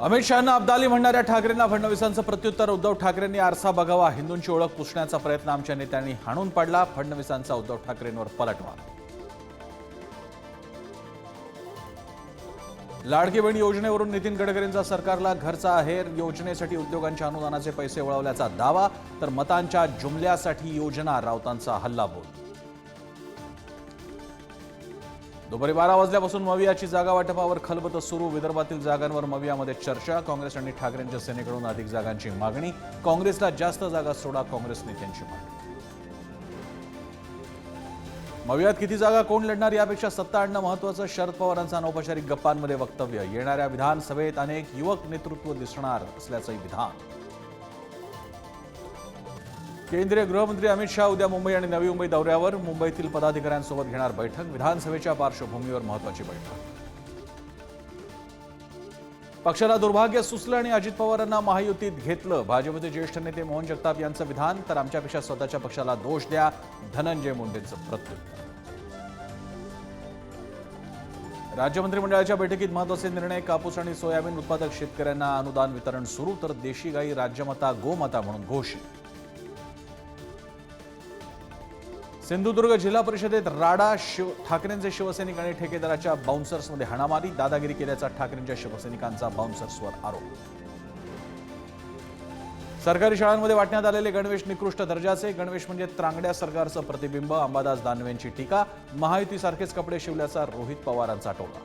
अमित शहांना अब्दाली म्हणणाऱ्या ठाकरेंना फडणवीसांचं प्रत्युत्तर. उद्धव ठाकरेंनी आरसा बघावा हिंदूंची ओळख पुसण्याचा प्रयत्न आमच्या नेत्यांनी हाणून पाडला. फडणवीसांचा उद्धव ठाकरेंवर पलटवार. लाडकी बहीण योजनेवरून नितीन गडकरींचा सरकारला घरचा आहेर. योजनेसाठी उद्योगांच्या अनुदानाचे पैसे वळवल्याचा दावा. तर मतांच्या जुमल्यासाठी योजना राऊतांचा हल्लाबोल. दुपारी बारा वाजल्यापासून मवियाची जागा वाटपावर खलबत सुरू. विदर्भातील जागांवर मवियामध्ये चर्चा. काँग्रेस आणि ठाकरेंच्या सेनेकडून अधिक जागांची मागणी. काँग्रेसला जास्त जागा सोडा काँग्रेस नेत्यांची मागणी. मवियात किती जागा कोण लढणार यापेक्षा सत्ता आणणं महत्वाचं शरद पवारांचं अनौपचारिक गप्पांमध्ये वक्तव्य. येणाऱ्या विधानसभेत अनेक युवक नेतृत्व दिसणार असल्याचंही विधान. केंद्रीय गृहमंत्री अमित शहा उद्या मुंबई आणि नवी मुंबई दौऱ्यावर मुंबईतील पदाधिकाऱ्यांसोबत घेणार बैठक. विधानसभेच्या पार्श्वभूमीवर महत्वाची बैठक. पक्षाला दुर्भाग्य सुचलं आणि अजित पवारांना महायुतीत घेतलं. भाजपचे ज्येष्ठ नेते मोहन जगताप यांचं विधान तर आमच्यापेक्षा स्वतःच्या पक्षाला दोष द्या. धनंजय मुंडेंचं प्रत्युत्तर. राज्य मंत्रिमंडळाच्या बैठकीत महत्त्वाचे निर्णय कापूस आणि सोयाबीन उत्पादक शेतकऱ्यांना अनुदान वितरण सुरू तर देशी गाई राज्यमाता गोमाता म्हणून घोषित. सिंधुदुर्ग जिल्हा परिषदेत राडा शिव ठाकरेंचे शिवसैनिक आणि ठेकेदाराच्या बाउन्सर्समध्ये हाणामारी दादागिरी केल्याचा ठाकरेंच्या शिवसैनिकांचा बाउन्सर्सवर आरोप. सरकारी शाळांमध्ये वाटण्यात आलेले गणवेश निकृष्ट दर्जाचे. गणवेश म्हणजे त्रांगड्या सरकारचं प्रतिबिंब अंबादास दानवेंची टीका महायुतीसारखेच कपडे शिवल्याचा रोहित पवारांचा टोला.